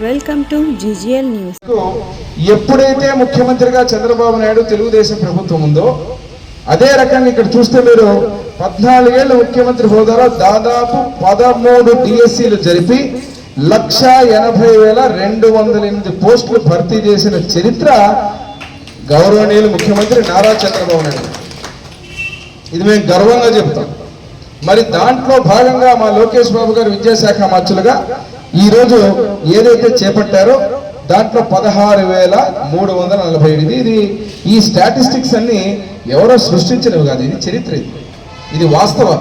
Welcome to జిజిఎల్ news ఎప్పుడైతే ముఖ్యమంత్రిగా చంద్రబాబు నాయుడు తెలుగుదేశం ప్రభుత్వం ఉందో అదే రకంగా ఇక్కడ చూస్తే మీరు పద్నాలుగేళ్ళ ముఖ్యమంత్రి హోదాలో దాదాపు పదమూడు డిఎస్సీలు జరిపి లక్ష ఎనభై వేల రెండు వందల ఎనిమిది పోస్టులు భర్తీ చేసిన చరిత్ర గౌరవనీయులు ముఖ్యమంత్రి నారా చంద్రబాబు నాయుడు ఇది మేము గర్వంగా చెప్తాం మరి దాంట్లో భాగంగా మా లోకేష్ బాబు గారు విద్యాశాఖ మంత్రులుగా ఈరోజు ఏదైతే చేపట్టారో దాంట్లో పదహారు వేల మూడు వందల నలభై ఎనిమిది. ఇది ఈ స్టాటిస్టిక్స్ అన్ని ఎవరో సృష్టించినవి కాదు. ఇది చరిత్ర ఇది. ఇది వాస్తవం.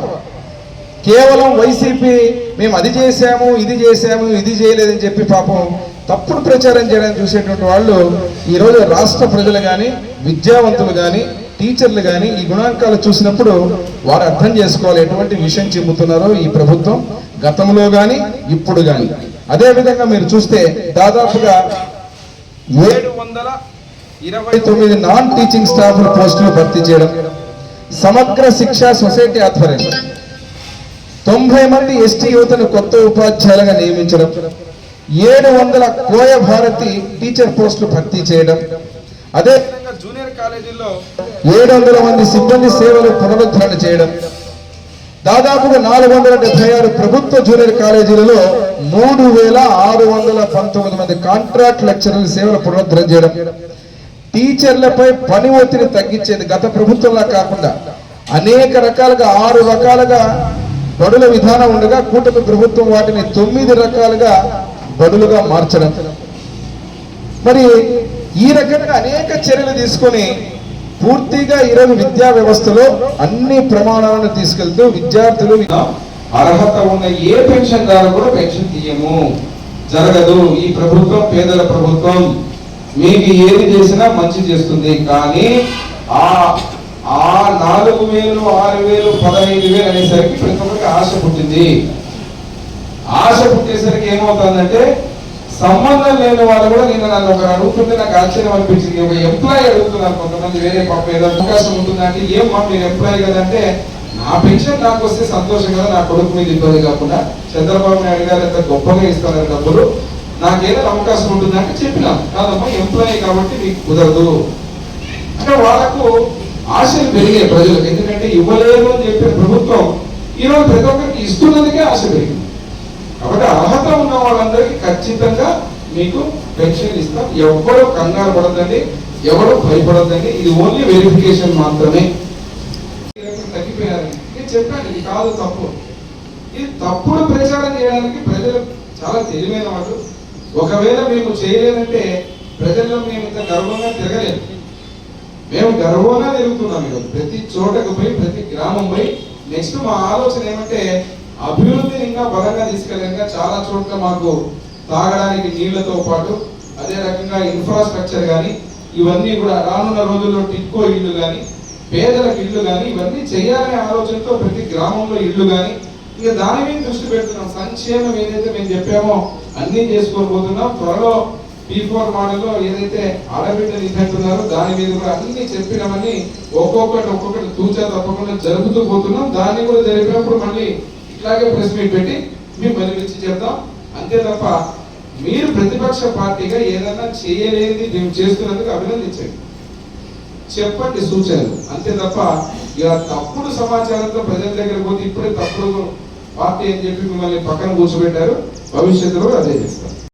కేవలం వైసీపీ మేము అది చేశాము ఇది చేశాము ఇది చేయలేదని చెప్పి పాపం తప్పుడు ప్రచారం చేయడానికి చూసేటువంటి వాళ్ళు ఈరోజు రాష్ట్ర ప్రజలు కానీ విద్యావంతులు కానీ టీచర్లు కానీ ఈ గుణాంకాలు చూసినప్పుడు వారు అర్థం చేసుకోవాలి ఎటువంటి విషయం చెబుతున్నారో ఈ ప్రభుత్వం గతంలో కానీ ఇప్పుడు కానీ అదేవిధంగా మీరు చూస్తే దాదాపుగా ఏడు వందల ఇరవై తొమ్మిది నాన్ టీచింగ్ స్టాఫ్ పోస్టులు భర్తీ చేయడం సమగ్ర శిక్షా సొసైటీ ఆధ్వర్యం తొంభై మంది ఎస్టీ యువతను కొత్త ఉపాధ్యాయులుగా నియమించడం ఏడు వందల కోయ భారతి టీచర్ పోస్టులు భర్తీ చేయడం అదే జూనియర్ కాలేజీల్లో ఏడు వందల మంది సిబ్బంది సేవలు పునరుద్ధరణ చేయడం దాదాపుగా నాలుగు వందల డెబ్బై ఆరు ప్రభుత్వ జూనియర్ కాలేజీలలో మూడు వేల ఆరు వందల పంతొమ్మిది మంది కాంట్రాక్ట్ లెక్చరర్ల సేవలు పునరుద్ధరణ చేయడం టీచర్లపై పని ఒత్తిడి తగ్గించేది గత ప్రభుత్వంలా కాకుండా అనేక రకాలుగా ఆరు రకాలుగా బడుల విధానం ఉండగా కూటమి ప్రభుత్వం వాటిని తొమ్మిది రకాలుగా బడులుగా మార్చడం. మరి ఈ రకంగా అనేక చర్యలు తీసుకొని పూర్తిగా ఈరోజు విద్యా వ్యవస్థలో అన్ని ప్రమాణాలను తీసుకెళ్తూ విద్యార్థులు అర్హత ఉన్న ఏ పెన్షన్ ద్వారా కూడా పెన్షన్ తీయము. జరగదు. ఈ ప్రభుత్వం పేదల ప్రభుత్వం మీకు ఏది చేసినా మంచి చేస్తుంది. కానీ ఆ ఆ నాలుగు వేలు ఆరు వేలు పదహైదు వేలు అనేసరికి ప్రతి ఒక్కరికి ఆశ పుట్టింది. ఆశ పుట్టేసరికి ఏమవుతుందంటే సంబంధం లేని వాళ్ళు కూడా నిన్న నన్ను ఒకరు అడుగుతుంటే నాకు ఆశ్చర్యం అనిపించింది. ఒక ఎంప్లాయీ అడుగుతున్నారు కొంతమంది వేరే పాప ఏదో అవకాశం ఉంటుందంటే ఏం మా మీరు ఎంప్లాయీ కదంటే నా పెన్షన్ నాకు వస్తే సంతోషం కదా నా కొడుకు మీద ఇబ్బంది కాకుండా చంద్రబాబు నాయుడు గారు ఎంత గొప్పగా ఇస్తున్నారు డబ్బులు నాకేదైనా అవకాశం ఉంటుందంటే చెప్పిన. కాదమ్మా ఎంప్లాయీ కాబట్టి మీకు కుదరదు. అంటే వాళ్ళకు ఆశలు పెరిగాయి ప్రజలకు. ఎందుకంటే ఇవ్వలేదు అని చెప్పిన ప్రభుత్వం ఈరోజు ప్రతి ఒక్కరికి ఇస్తున్నందుకే ఆశ పెరిగింది. కాబట్టి అర్హత ఉన్న వాళ్ళందరికీ ఖచ్చితంగా మీకు పెన్షన్ ఇస్తాం. ఎవరు కంగారు పడద్దండి ఎవరు భయపడద్దండి. ఇది ఓన్లీ వెరిఫికేషన్ మాత్రమే. తగ్గిపోయారని నేను చెప్పాను ఇది కాదు తప్పు. ఇది తప్పుడు ప్రచారం చేయడానికి ప్రజలు చాలా తెలివైన వాళ్ళు. ఒకవేళ మేము చేయలేదంటే ప్రజల్లో మేము ఇంత గర్వంగా తిరగలేదు. మేము గర్వంగా తిరుగుతున్నాం ఈరోజు. ప్రతి చోటకు పోయి ప్రతి గ్రామం పోయి నెక్స్ట్ మా ఆలోచన ఏమంటే అభివృద్ధిని ఇంకా బలంగా తీసుకెళ్ళగా చాలా చోట్ల మాకు తాగడానికి నీళ్ళతో పాటు అదే రకంగా ఇన్ఫ్రాస్ట్రక్చర్ కానీ ఇవన్నీ కూడా రానున్న రోజుల్లో టిక్కో ఇల్లు కానీ పేదలకు ఇల్లు కానీ ఇవన్నీ చేయాలనే ఆలోచనతో ప్రతి గ్రామంలో ఇల్లు కానీ ఇక దాని మీద దృష్టి పెడుతున్నాం. సంక్షేమం ఏదైతే మేము చెప్పామో అన్ని చేసుకోబోతున్నాం త్వరలో పీ ఫోర్ మోడల్లో ఏదైతే ఆడబిడ్డ నిధంటున్నారో దాని మీద కూడా అన్ని చెప్పినామని ఒక్కొక్కటి ఒక్కొక్కటి తూచా తప్పకుండా జరుపుతూ పోతున్నాం. దాన్ని కూడా జరిపినప్పుడు మళ్ళీ ఇట్లాగే ప్రెస్ మీట్ పెట్టి మేము మళ్ళీ చెప్తాం. అంతే తప్ప మీరు ప్రతిపక్ష పార్టీగా ఏదైనా చేయలేనిది మేము చేస్తున్నందుకు అభినందించండి. చెప్పండి సూచనలు. అంతే తప్ప ఇక తప్పుడు సమాచారంతో ప్రజల దగ్గర పోతే ఇప్పుడే తప్పుడు పార్టీ అని చెప్పి మిమ్మల్ని పక్కన కూర్చోబెట్టారు. భవిష్యత్తులో అదే చేస్తారు.